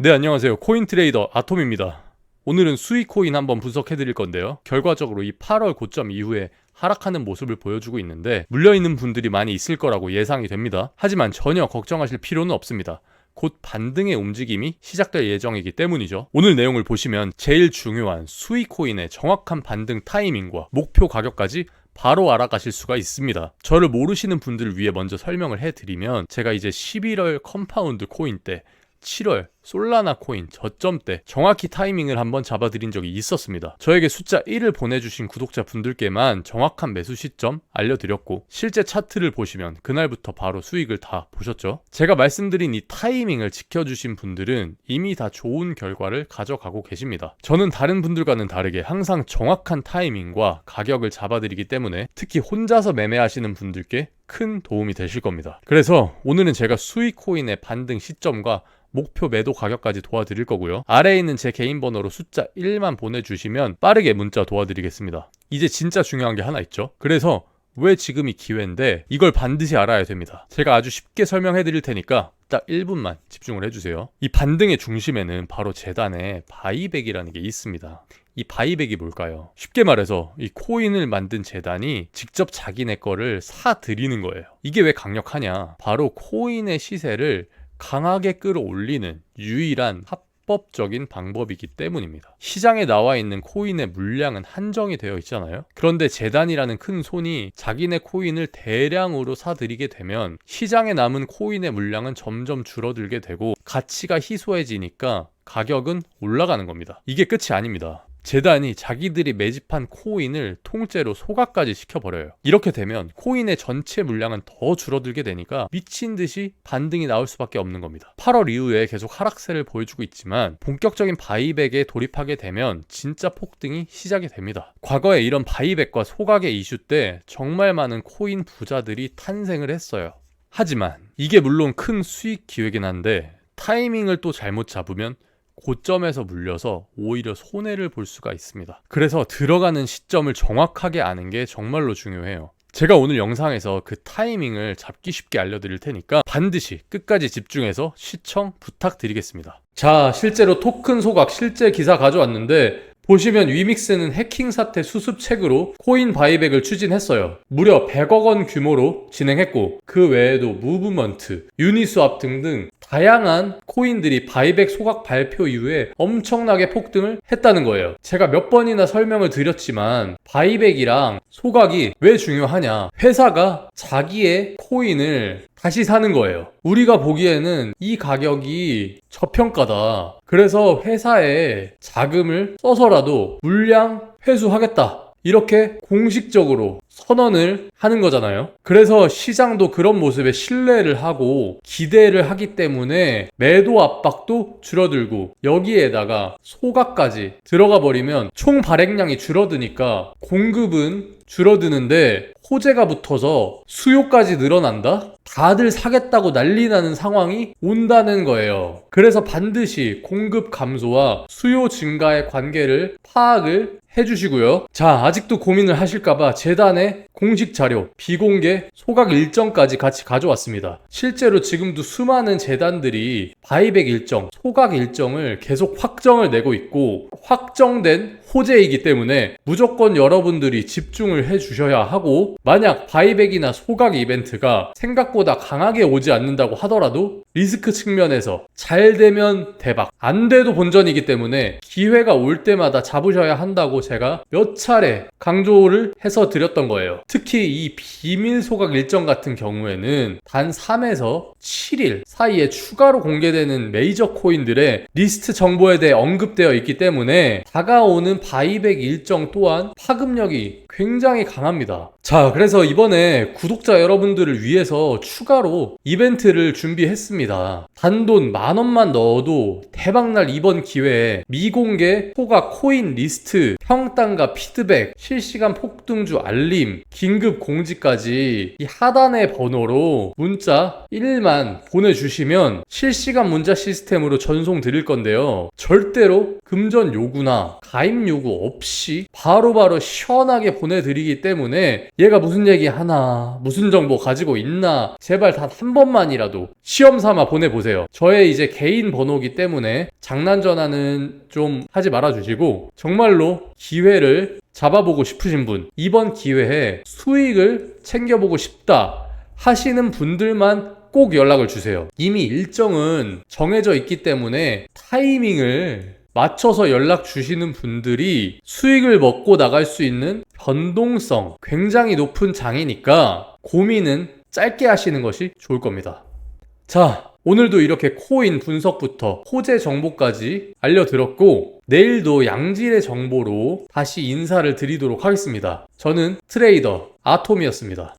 네, 안녕하세요. 코인 트레이더 아톰입니다. 오늘은 수익 코인 한번 분석해 드릴 건데요. 결과적으로 이 8월 고점 이후에 하락하는 모습을 보여주고 있는데 물려 있는 분들이 많이 있을 거라고 예상이 됩니다. 하지만 전혀 걱정하실 필요는 없습니다. 곧 반등의 움직임이 시작될 예정이기 때문이죠. 오늘 내용을 보시면 제일 중요한 수익 코인의 정확한 반등 타이밍과 목표 가격까지 바로 알아가실 수가 있습니다. 저를 모르시는 분들을 위해 먼저 설명을 해드리면 제가 이제 11월 컴파운드 코인 때 7월 솔라나 코인 저점 때 정확히 타이밍을 한번 잡아드린 적이 있었습니다. 저에게 숫자 1을 보내주신 구독자 분들께만 정확한 매수 시점 알려드렸고 실제 차트를 보시면 그날부터 바로 수익을 다 보셨죠. 제가 말씀드린 이 타이밍을 지켜주신 분들은 이미 다 좋은 결과를 가져가고 계십니다. 저는 다른 분들과는 다르게 항상 정확한 타이밍과 가격을 잡아드리기 때문에 특히 혼자서 매매하시는 분들께 큰 도움이 되실 겁니다. 그래서 오늘은 제가 수익 코인의 반등 시점과 목표 매도 가격까지 도와드릴 거고요. 아래에 있는 제 개인 번호로 숫자 1만 보내주시면 빠르게 문자 도와드리겠습니다. 이제 진짜 중요한 게 하나 있죠. 그래서 왜 지금이 기회인데 이걸 반드시 알아야 됩니다. 제가 아주 쉽게 설명해 드릴 테니까 딱 1분만 집중을 해주세요. 이 반등의 중심에는 바로 재단에 바이백이라는 게 있습니다. 이 바이백이 뭘까요? 쉽게 말해서 이 코인을 만든 재단이 직접 자기네 거를 사 드리는 거예요. 이게 왜 강력하냐? 바로 코인의 시세를 강하게 끌어올리는 유일한 합법적인 방법이기 때문입니다. 시장에 나와 있는 코인의 물량은 한정이 되어 있잖아요. 그런데 재단이라는 큰 손이 자기네 코인을 대량으로 사들이게 되면 시장에 남은 코인의 물량은 점점 줄어들게 되고 가치가 희소해지니까 가격은 올라가는 겁니다. 이게 끝이 아닙니다. 재단이 자기들이 매집한 코인을 통째로 소각까지 시켜버려요. 이렇게 되면 코인의 전체 물량은 더 줄어들게 되니까 미친 듯이 반등이 나올 수밖에 없는 겁니다. 8월 이후에 계속 하락세를 보여주고 있지만 본격적인 바이백에 돌입하게 되면 진짜 폭등이 시작이 됩니다. 과거에 이런 바이백과 소각의 이슈 때 정말 많은 코인 부자들이 탄생을 했어요. 하지만 이게 물론 큰 수익 기회긴 한데 타이밍을 또 잘못 잡으면 고점에서 물려서 오히려 손해를 볼 수가 있습니다. 그래서 들어가는 시점을 정확하게 아는 게 정말로 중요해요. 제가 오늘 영상에서 그 타이밍을 잡기 쉽게 알려드릴 테니까 반드시 끝까지 집중해서 시청 부탁드리겠습니다. 자, 실제로 토큰 소각 실제 기사 가져왔는데 보시면 위믹스는 해킹 사태 수습책으로 코인 바이백을 추진했어요. 무려 100억 원 규모로 진행했고 그 외에도 무브먼트, 유니스왑 등등 다양한 코인들이 바이백 소각 발표 이후에 엄청나게 폭등을 했다는 거예요. 제가 몇 번이나 설명을 드렸지만 바이백이랑 소각이 왜 중요하냐? 회사가 자기의 코인을 다시 사는 거예요. 우리가 보기에는 이 가격이 저평가다. 그래서 회사에 자금을 써서라도 물량 회수하겠다. 이렇게 공식적으로 선언을 하는 거잖아요. 그래서 시장도 그런 모습에 신뢰를 하고 기대를 하기 때문에 매도 압박도 줄어들고 여기에다가 소가까지 들어가 버리면 총 발행량이 줄어드니까 공급은 줄어드는데 호재가 붙어서 수요까지 늘어난다? 다들 사겠다고 난리 나는 상황이 온다는 거예요. 그래서 반드시 공급 감소와 수요 증가의 관계를 파악을 해주시고요. 자, 아직도 고민을 하실까봐 재단의 공식 자료, 비공개 소각 일정까지 같이 가져왔습니다. 실제로 지금도 수많은 재단들이 바이백 일정, 소각 일정을 계속 확정을 내고 있고 확정된 호재이기 때문에 무조건 여러분들이 집중을 해 주셔야 하고 만약 바이백이나 소각 이벤트가 생각보다 강하게 오지 않는다고 하더라도 리스크 측면에서 잘 되면 대박 안 돼도 본전이기 때문에 기회가 올 때마다 잡으셔야 한다고 제가 몇 차례 강조를 해서 드렸던 거예요. 특히 이 비밀 소각 일정 같은 경우에는 단 3에서 7일 사이에 추가로 공개되는 메이저 코인들의 리스트 정보에 대해 언급되어 있기 때문에 다가오는 바이백 일정 또한 파급력이 굉장히 강합니다. 자, 그래서 이번에 구독자 여러분들을 위해서 추가로 이벤트를 준비했습니다. 단돈 만 원만 넣어도 대박날 이번 기회에 미공개 소각 코인 리스트, 평단과 피드백, 실시간 폭등주 알림, 긴급 공지까지 이 하단의 번호로 문자 1만 보내주시면 실시간 문자 시스템으로 전송 드릴 건데요. 절대로 금전 요구나 가입 요구 없이 바로바로 시원하게 보내 보내드리기 때문에 얘가 무슨 얘기 하나, 무슨 정보 가지고 있나, 제발 단 한 번만이라도 시험 삼아 보내보세요. 저의 이제 개인 번호기 때문에 장난 전화는 좀 하지 말아주시고, 정말로 기회를 잡아보고 싶으신 분, 이번 기회에 수익을 챙겨보고 싶다 하시는 분들만 꼭 연락을 주세요. 이미 일정은 정해져 있기 때문에 타이밍을 맞춰서 연락 주시는 분들이 수익을 먹고 나갈 수 있는 변동성 굉장히 높은 장이니까 고민은 짧게 하시는 것이 좋을 겁니다. 자, 오늘도 이렇게 코인 분석부터 호재 정보까지 알려드렸고, 내일도 양질의 정보로 다시 인사를 드리도록 하겠습니다. 저는 트레이더 아톰이었습니다.